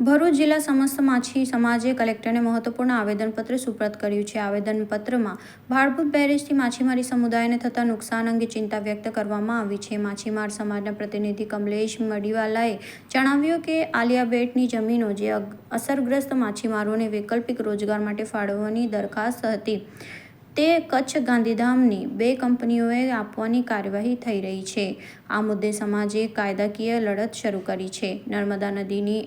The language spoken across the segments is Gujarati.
ભરૂચ જિલ્લા સમસ્ત માછી સમાજે કલેક્ટરને મહત્વપૂર્ણ આવેદનપત્ર સુપ્રત કર્યું છે. આવેદનપત્રમાં ભાડભૂત બેરેજથી માછીમારી સમુદાયને થતા નુકસાન અંગે ચિંતા વ્યક્ત કરવામાં આવી છે. માછીમાર સમાજના પ્રતિનિધિ કમલેશ મડીવાલાએ જણાવ્યું કે આલિયા બેટની જમીનો જે અસરગ્રસ્ત માછીમારોને વૈકલ્પિક રોજગાર માટે ફાળવવાની દરખાસ્ત હતી, તે કચ્છ ગાંધીધામની બે કંપનીઓએ આપવાની કાર્યવાહી થઈ રહી છે. આ મુદ્દે સમાજે કાયદાકીય લડત શરૂ કરી છે. નર્મદા નદીની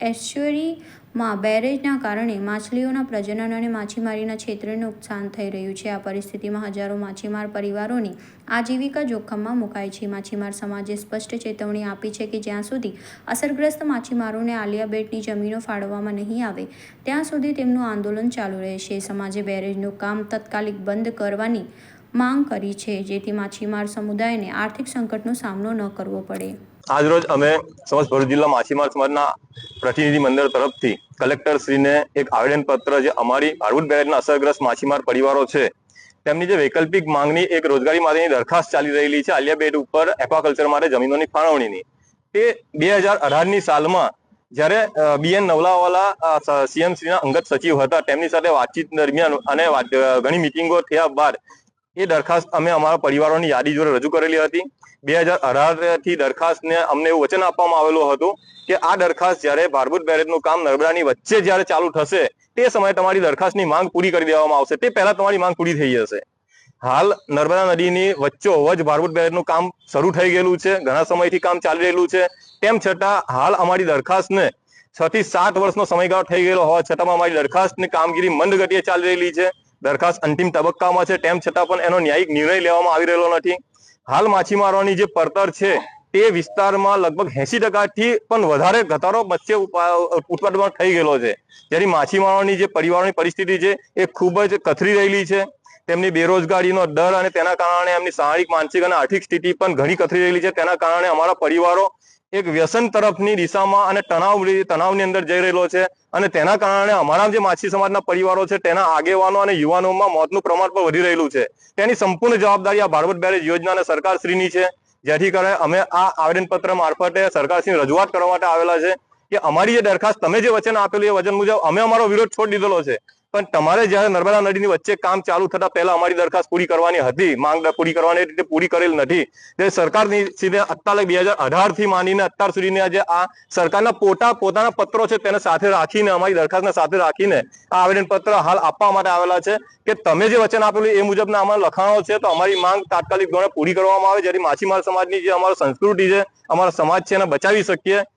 એસ્ચ્યુરીમાં બેરેજના કારણે માછલીઓના પ્રજનન અને માછીમારીના ક્ષેત્રે નુકસાન થઈ રહ્યું છે. આ પરિસ્થિતિમાં હજારો માછીમાર પરિવારોની આજીવિકા જોખમમાં મુકાય છે. માછીમાર સમાજે સ્પષ્ટ ચેતવણી આપી છે કે જ્યાં સુધી અસરગ્રસ્ત માછીમારોને આલિયા બેટની જમીનો ફાળવવામાં નહીં આવે, ત્યાં સુધી તેમનું આંદોલન ચાલુ રહેશે. સમાજે બેરેજનું કામ તાત્કાલિક બંધ કરવાની માંગ કરી છે જેથી માછીમાર સમુદાયને આર્થિક સંકટનો સામનો ન કરવો પડે. આજરોજ અમે સમસ્ત ભરૂચ જિલ્લા માછીમાર સમાજના પ્રતિનિધિ મંડળ તરફથી કલેક્ટર શ્રીને એક આવેદન પત્ર જે અમારી ભાડભૂત બેરેજના અસરગ્રસ્ત માછીમાર પરિવારો છે, તેમની જે વૈકલ્પિક માંગણી એક રોજગારી માટેની દરખાસ્ત ચાલી રહેલી છે આલિયા બેટ ઉપર એક્વાકલ્ચર માટે જમીનોની ફાળવણીની. તે બે હજાર અઢારની સાલમાં જ્યારે બીએન નવલાવાલા સીએમસીના અંગત સચિવ હતા, તેમની સાથે વાતચીત દરમિયાન અને ઘણી મિટિંગો થયા બાદ એ દરખાસ્ત અમે અમારા પરિવારોની યાદી જોડે રજૂ કરેલી હતી. બે હજાર અઢારથી દરખાસ્તને અમને એવું વચન આપવામાં આવેલું હતું કે આ દરખાસ્ત જ્યારે ભારભૂત બેરેજનું કામ નર્મદાની વચ્ચે જ્યારે ચાલુ થશે, તે સમયે તમારી દરખાસ્તની માંગ પૂરી કરી દેવામાં આવશે. તે પહેલા તમારી માંગ પૂરી થઈ જશે. હાલ નર્મદા નદીની વચ્ચોવચ ભારભૂત બેરેજનું કામ શરૂ થઈ ગયેલું છે, ઘણા સમયથી કામ ચાલી રહેલું છે. તેમ છતાં હાલ અમારી દરખાસ્તને છ થી સાત વર્ષનો સમયગાળો થઈ ગયેલો હોવા છતાં અમારી દરખાસ્તની કામગીરી મંદ ગતિએ ચાલી રહેલી છે. દરખાસ્ત અંતિમ તબક્કામાં છે. તેમ છતાં પણ એનો ન્યાયિક નિર્ણય લેવામાં આવી રહેલો નથી. હાલ માછીમારોની જે પડતર છે તે વિસ્તારમાં લગભગ એસી ટકાથી પણ વધારે ઘટાડો મત્સ્ય ઉત્પાદનમાં થઈ ગયેલો છે. જ્યારે માછીમારોની જે પરિવારોની પરિસ્થિતિ છે એ ખૂબ જ કથરી રહેલી છે. તેમની બેરોજગારીનો દર અને તેના કારણે એમની શારીરિક, માનસિક અને આર્થિક સ્થિતિ પણ ઘણી કથરી રહેલી છે. તેના કારણે અમારા પરિવારો એક વ્યસન તરફની દિશામાં અને તણાવ તણાવની અંદર જઈ રહેલો છે અને તેના કારણે અમારા જે માછી સમાજના પરિવારો છે, તેના આગેવાનો અને યુવાનોમાં મોતનું પ્રમાણ પણ વધી રહેલું છે. તેની સંપૂર્ણ જવાબદારી આ ભારત બેરેજ યોજના અને સરકારશ્રીની છે. જેથી કરીને અમે આ આવેદનપત્ર મારફતે સરકારશ્રીની રજૂઆત કરવા માટે આવેલા છે કે અમારી જે દરખાસ્ત તમે જે વચન આપેલું એ વચન મુજબ અમે અમારો વિરોધ છોડી દીધેલો છે. પણ તમારે જ્યારે નર્મદા નદીની વચ્ચે કામ ચાલુ થતા પહેલા અમારી દરખાસ્ત પૂરી કરવાની હતી, માંગ પૂરી કરવાની રીતે પૂરી કરેલ નથી. તે સરકારની સીધે અત્યારે બે હજાર અઢારથી માંડીને અત્યાર સુધીની આજે આ સરકારના પોતા પોતાના પત્રો છે તેને સાથે રાખીને, અમારી દરખાસ્તને સાથે રાખીને આ આવેદન પત્ર હાલ આપવા માટે આવેલા છે કે તમે જે વચન આપેલું એ મુજબના અમારા લખાણો છે તો અમારી માંગ તાત્કાલિક ધોરણે પૂરી કરવામાં આવે, જેથી માછીમાર સમાજની જે અમારો સંસ્કૃતિ છે, અમારો સમાજ છે એને બચાવી શકીએ.